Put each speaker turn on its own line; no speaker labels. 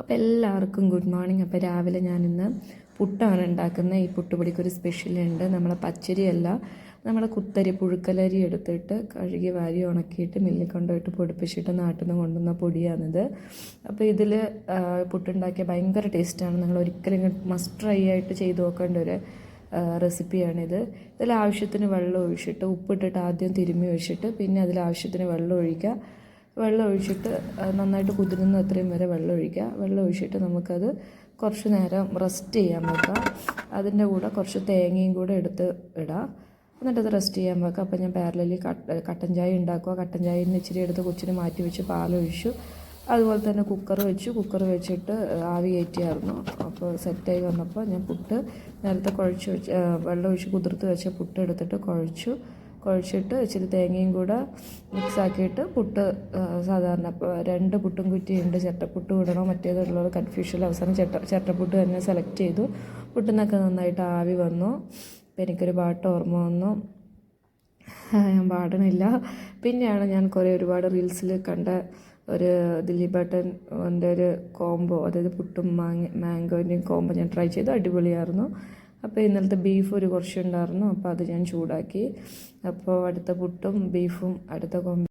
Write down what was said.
അപ്പോൾ എല്ലാവർക്കും good morning അപ്പോൾ രാവിലെ ഞാനിന്ന് പുട്ടാണ് ഉണ്ടാക്കുന്നത്. ഈ പുട്ടുപൊടിക്കൊരു സ്പെഷ്യലുണ്ട് നമ്മളെ പച്ചരിയല്ല നമ്മളെ കുത്തരി പുഴുക്കലരി എടുത്തിട്ട് കഴുകി വാരി ഉണക്കിയിട്ട് മില്ലിൽ കൊണ്ടുപോയിട്ട് പൊടിപ്പിച്ചിട്ട് നാട്ടിൽ നിന്ന് കൊണ്ടുവന്ന പൊടിയാണിത്. അപ്പോൾ ഇതിൽ പുട്ടുണ്ടാക്കിയ ഭയങ്കര ടേസ്റ്റാണ് നിങ്ങൾ ഒരിക്കലും മസ്റ്റ് ട്രൈ ആയിട്ട് ചെയ്ത് നോക്കേണ്ട ഒരു റെസിപ്പിയാണിത് ഇതിൽ ആവശ്യത്തിന് വെള്ളം ഒഴിച്ചിട്ട് ഉപ്പിട്ടിട്ട് ആദ്യം തിരുമ്മി ഒഴിച്ചിട്ട് പിന്നെ അതിൽ ആവശ്യത്തിന് വെള്ളം ഒഴിക്കുക. വെള്ളം ഒഴിച്ചിട്ട് നന്നായിട്ട് കുതിരുന്ന അത്രയും വരെ വെള്ളം ഒഴിക്കുക വെള്ളം ഒഴിച്ചിട്ട് നമുക്കത് കുറച്ച് നേരം റെസ്റ്റ് ചെയ്യാൻ വെക്കാം. അതിന്റെ കൂടെ കുറച്ച് തേങ്ങയും കൂടെ എടുത്ത് ഇടാം. എന്നിട്ടത് റെസ്റ്റ് ചെയ്യാൻ വെക്കാം. അപ്പോൾ ഞാൻ പാരലലി കട്ട കട്ടൻ ചായ ഉണ്ടാക്കുക. കട്ടൻ ചായയിൽ നിന്ന് ഇച്ചിരി എടുത്ത് കൊച്ചിന് മാറ്റി വെച്ച് പാലൊഴിച്ചു. അതുപോലെ തന്നെ കുക്കർ വെച്ചു. കുക്കർ വെച്ചിട്ട് ആവി കയറ്റിയായിരുന്നു. അപ്പോൾ സെറ്റായി വന്നപ്പോൾ ഞാൻ പുട്ട് നേരത്തെ കുഴച്ച് വെച്ച് വെള്ളം ഒഴിച്ച് കുതിർത്ത് വെച്ച പുട്ട് എടുത്തിട്ട് കുഴച്ചു. കുഴച്ചിട്ട് ഇച്ചിരി തേങ്ങയും കൂടെ മിക്സാക്കിയിട്ട് പുട്ട് സാധാരണ രണ്ട് പുട്ടും കുറ്റിയുണ്ട്. ചിരട്ടപ്പുട്ട് ഇടണോ മറ്റേതുള്ളത് കൺഫ്യൂഷൻ അവസാനം ചിരട്ട ചിരട്ടപ്പുട്ട് തന്നെ സെലക്ട് ചെയ്തു. പുട്ടിനൊക്കെ നന്നായിട്ട് ആവി വന്നു. അപ്പോൾ എനിക്കൊരു പാട്ട് ഓർമ്മ വന്നു. ഞാൻ പാടണില്ല. പിന്നെയാണ് ഞാൻ കുറേ ഒരുപാട് റീൽസിൽ കണ്ട ഒരു ദിലീപ് ബട്ടന്റെ ഒരു കോംബോ അതായത് പുട്ടും മാങ്ങ മാംഗോന്റെയും കോംബോ ഞാൻ ട്രൈ ചെയ്തു. അടിപൊളിയായിരുന്നു. അപ്പോൾ ഇന്നലത്തെ ബീഫ് ഒരു കുറച്ചുണ്ടായിരുന്നു അപ്പോൾ അത് ഞാൻ ചൂടാക്കി. അപ്പോൾ അടുത്ത പുട്ടും ബീഫും അടുത്ത കോംബോ